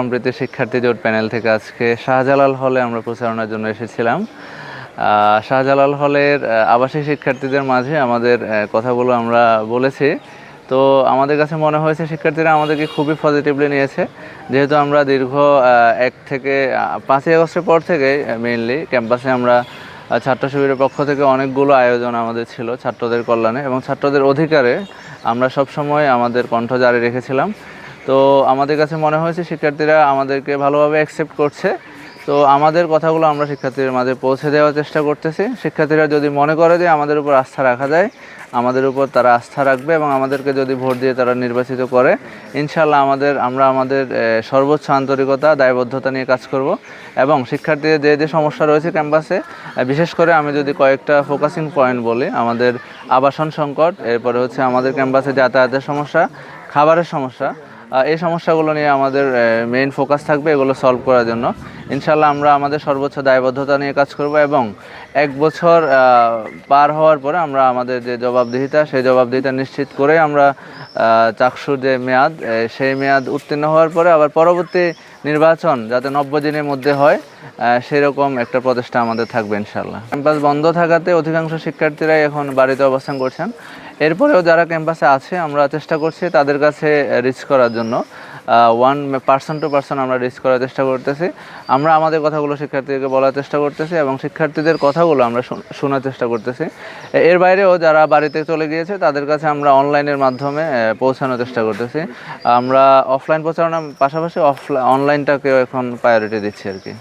সম্প্রীতি শিক্ষার্থী জোট প্যানেল থেকে আজকে শাহজালাল হলে আমরা প্রচারণার জন্য এসেছিলাম। শাহজালাল হলের আবাসিক শিক্ষার্থীদের মাঝে আমাদের কথাগুলো আমরা বলেছি। তো আমাদের কাছে মনে হয়েছে শিক্ষার্থীরা আমাদেরকে খুবই পজিটিভলি নিয়েছে। যেহেতু আমরা দীর্ঘ এক থেকে পাঁচই আগস্টের পর থেকে মেইনলি ক্যাম্পাসে আমরা ছাত্র শিবিরের পক্ষ থেকে অনেকগুলো আয়োজন আমাদের ছিল ছাত্রদের কল্যাণে এবং ছাত্রদের অধিকারে আমরা সবসময় আমাদের কণ্ঠ জারি রেখেছিলাম। তো আমাদের কাছে মনে হয়েছে শিক্ষার্থীরা আমাদেরকে ভালোভাবে অ্যাকসেপ্ট করছে। তো আমাদের কথাগুলো আমরা শিক্ষার্থীদের মাঝে পৌঁছে দেওয়ার চেষ্টা করতেছি। শিক্ষার্থীরা যদি মনে করে যে আমাদের উপর আস্থা রাখা যায়, আমাদের উপর তারা আস্থা রাখবে এবং আমাদেরকে যদি ভোট দিয়ে তারা নির্বাচিত করে ইনশাল্লাহ আমাদের, আমরা আমাদের সর্বোচ্চ আন্তরিকতা, দায়বদ্ধতা নিয়ে কাজ করব। এবং শিক্ষার্থীদের যে যে সমস্যা রয়েছে ক্যাম্পাসে বিশেষ করে আমি যদি কয়েকটা ফোকাসিং পয়েন্ট বলি, আমাদের আবাসন সংকট, এরপরে হচ্ছে আমাদের ক্যাম্পাসে যাতায়াতের সমস্যা, খাবারের সমস্যা এই সমস্যাগুলো নিয়ে আমাদের মেইন ফোকাস থাকবে এগুলো সলভ করার জন্য। ইনশাল্লাহ আমরা আমাদের সর্বোচ্চ দায়বদ্ধতা নিয়ে কাজ করব এবং এক বছর পার হওয়ার পরে আমরা আমাদের যে জবাবদিহিতা, সেই জবাবদিহিতা নিশ্চিত করে আমরা চাকসুর যে মেয়াদ সেই মেয়াদ উত্তীর্ণ হওয়ার পরে আবার পরবর্তী নির্বাচন যাতে নব্বই দিনের মধ্যে হয় সেরকম একটা প্রচেষ্টা আমাদের থাকবে ইনশাল্লাহ ক্যাম্পাস বন্ধ থাকাতে অধিকাংশ শিক্ষার্থীরাই এখন বাড়িতে অবস্থান করছেন। এরপরেও যারা ক্যাম্পাসে আছে, আমরা চেষ্টা করছি তাদের কাছে রিচ করার জন্য। ওয়ান পার্সন টু পার্সন আমরা রিচ করার চেষ্টা করতেছি। আমরা আমাদের কথাগুলো শিক্ষার্থীদেরকে বলার চেষ্টা করতেছি এবং শিক্ষার্থীদের কথাগুলো আমরা শুন- শোনার চেষ্টা করতেছি। এর বাইরেও যারা বাড়িতে চলে গিয়েছে, তাদের কাছে আমরা অনলাইনের মাধ্যমে পৌঁছানোর চেষ্টা করতেছি। আমরা অফলাইন প্রচারণার পাশাপাশি অফলাইন অনলাইনটাকেও এখন প্রায়োরিটি দিচ্ছি আর কি।